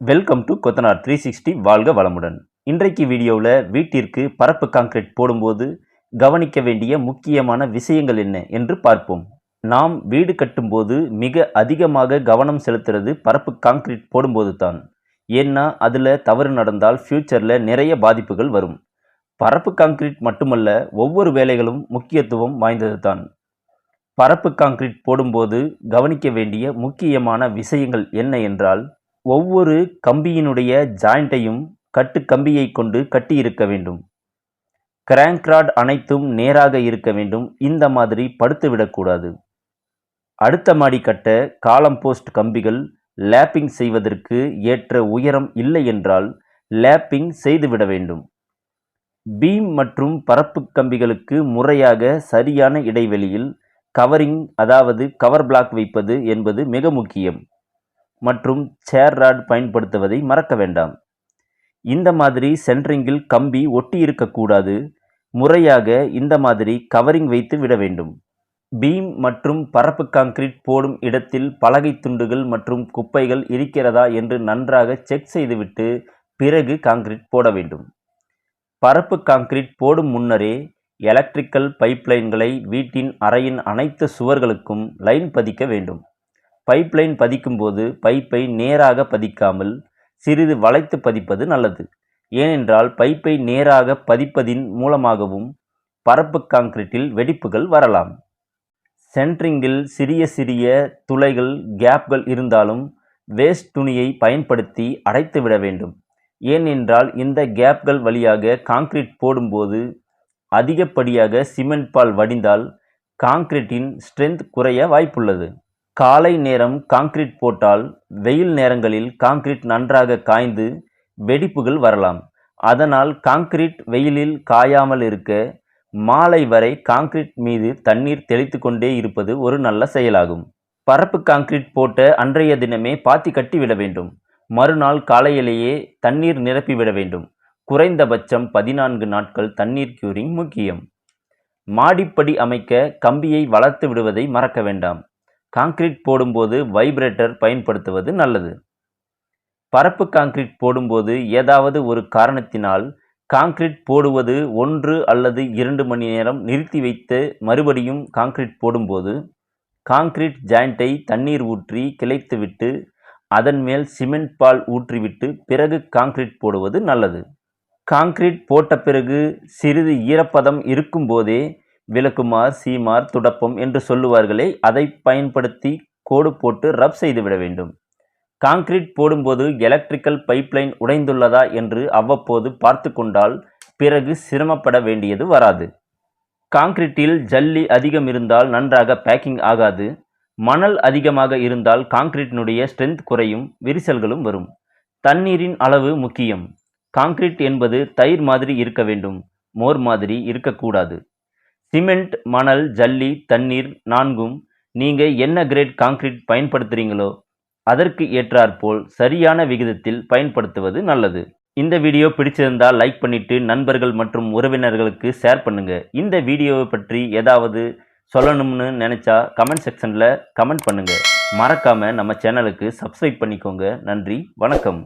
Welcome to Kothanar three sixty வாழ்க வளமுடன். இன்றைக்கு வீடியோவில் வீட்டிற்கு பரப்பு காங்கிரீட் போடும்போது கவனிக்க வேண்டிய முக்கியமான விஷயங்கள் என்ன என்று பார்ப்போம். நாம் வீடு கட்டும்போது மிக அதிகமாக கவனம் செலுத்துறது பரப்பு காங்கிரீட் போடும்போது தான் ஏன்னா அதில் தவறு நடந்தால் ஃப்யூச்சரில் நிறைய பாதிப்புகள் வரும். பரப்பு காங்கிரீட் மட்டுமல்ல ஒவ்வொரு வேலைகளும் முக்கியத்துவம் வாய்ந்தது தான் பரப்பு காங்கிரீட் போடும்போது கவனிக்க வேண்டிய முக்கியமான விஷயங்கள் என்ன என்றால் ஒவ்வொரு கம்பியினுடைய ஜாயிண்ட்டையும் கட்டு கம்பியை கொண்டு கட்டியிருக்க வேண்டும். கிராங்க் ராட் அனைத்தும் நேராக இருக்க வேண்டும். இந்த மாதிரி படுத்து விடக்கூடாது. அடுத்த மாடி கட்ட காலம் போஸ்ட் கம்பிகள் லேப்பிங் செய்வதற்கு ஏற்ற உயரம் இல்லை என்றால் லேப்பிங் செய்துவிட வேண்டும். பீம் மற்றும் பரப்பு கம்பிகளுக்கு முறையாக சரியான இடைவெளியில் கவரிங் அதாவது கவர் பிளாக் வைப்பது என்பது மிக முக்கியம். மற்றும் சேர் ராட் பயன்படுத்துவதை மறக்க வேண்டாம். இந்த மாதிரி சென்ட்ரிங்கில் கம்பி ஒட்டி இருக்கக்கூடாது. முறையாக இந்த மாதிரி கவரிங் வைத்து விட வேண்டும். பீம் மற்றும் பரப்பு கான்கிரீட் போடும் இடத்தில் பலகை துண்டுகள் மற்றும் குப்பைகள் இருக்கிறதா என்று நன்றாக செக் செய்துவிட்டு பிறகு கான்கிரீட் போட வேண்டும். பரப்பு கான்கிரீட் போடும் முன்னரே எலக்ட்ரிக்கல் பைப்லைன்களை வீட்டின் அறையின் அனைத்து சுவர்களுக்கும் லைன் பதிக்க வேண்டும். பைப்லைன் பதிக்கும்போது பைப்பை நேராக பதிக்காமல் சிறிது வளைத்து பதிப்பது நல்லது. ஏனென்றால் பைப்பை நேராக பதிப்பதின் மூலமாகவும் பரப்பு கான்கிரீட்டில் வெடிப்புகள் வரலாம். சென்ட்ரிங்கில் சிறிய சிறிய துளைகள் கேப்கள் இருந்தாலும் வேஸ்ட் துணியை பயன்படுத்தி அடைத்து விட வேண்டும். ஏனென்றால் இந்த கேப்கள் வழியாக கான்கிரீட் போடும்போது அதிகப்படியாக சிமெண்ட் பால் வடிந்தால் கான்கிரீட்டின் ஸ்ட்ரென்த் குறைய வாய்ப்புள்ளது. காலை நேரம் கான்கிரீட் போட்டால் வெயில் நேரங்களில் கான்கிரீட் நன்றாக காய்ந்து வெடிப்புகள் வரலாம். அதனால் கான்கிரீட் வெயிலில் காயாமல் இருக்க மாலை வரை கான்கிரீட் மீது தண்ணீர் தெளித்து கொண்டே இருப்பது ஒரு நல்ல செயலாகும். பரப்பு கான்கிரீட் போட்ட அன்றைய தினமே பாத்தி கட்டி விட வேண்டும். மறுநாள் காலையிலேயே தண்ணீர் நிரப்பிவிட வேண்டும். குறைந்தபட்சம் பதினான்கு நாட்கள் தண்ணீர் கியூரிங் முக்கியம். மாடிப்படி அமைக்க கம்பியை வளர்த்து விடுவதை மறக்க வேண்டாம். காங்கிரீட் போடும்போது வைப்ரேட்டர் பயன்படுத்துவது நல்லது. பரப்பு காங்கிரீட் போடும்போது ஏதாவது ஒரு காரணத்தினால் காங்கிரீட் போடுவது ஒன்று அல்லது இரண்டு மணி நேரம் நிறுத்தி வைத்து மறுபடியும் காங்கிரீட் போடும்போது காங்கிரீட் ஜாயிண்ட்டை தண்ணீர் ஊற்றி கிளைத்துவிட்டு அதன் மேல் சிமெண்ட் பால் ஊற்றிவிட்டு பிறகு காங்கிரீட் போடுவது நல்லது. காங்கிரீட் போட்ட பிறகு சிறிது ஈரப்பதம் இருக்கும்போதே விளக்குமார் சீமார் துடப்பம் என்று சொல்லுவார்களே அதை பயன்படுத்தி கோடு போட்டு ரப் செய்துவிட வேண்டும். கான்கிரீட் போடும்போது எலக்ட்ரிக்கல் பைப்லைன் உடைந்துள்ளதா என்று அவ்வப்போது பார்த்து கொண்டால் பிறகு சிரமப்பட வேண்டியது வராது. கான்கிரீட்டில் ஜல்லி அதிகம் இருந்தால் நன்றாக பேக்கிங் ஆகாது. மணல் அதிகமாக இருந்தால் கான்கிரீட்டினுடைய ஸ்ட்ரென்த் குறையும் விரிசல்களும் வரும். தண்ணீரின் அளவு முக்கியம். கான்கிரீட் என்பது தயிர் மாதிரி இருக்க வேண்டும். மோர் மாதிரி இருக்கக்கூடாது. சிமெண்ட் மணல் ஜல்லி தண்ணீர் நான்கும் நீங்கள் என்ன கிரேட் கான்கிரீட் பயன்படுத்துகிறீங்களோ அதற்கு ஏற்றாற்போல் சரியான விகிதத்தில் பயன்படுத்துவது நல்லது. இந்த வீடியோ பிடிச்சிருந்தால் லைக் பண்ணிவிட்டு நண்பர்கள் மற்றும் உறவினர்களுக்கு ஷேர் பண்ணுங்கள் இந்த வீடியோவை பற்றி ஏதாவது சொல்லணும்னு நினச்சா கமெண்ட் செக்ஷனில் கமெண்ட் பண்ணுங்கள் மறக்காமல் நம்ம சேனலுக்கு சப்ஸ்கிரைப் பண்ணிக்கோங்க. நன்றி வணக்கம்.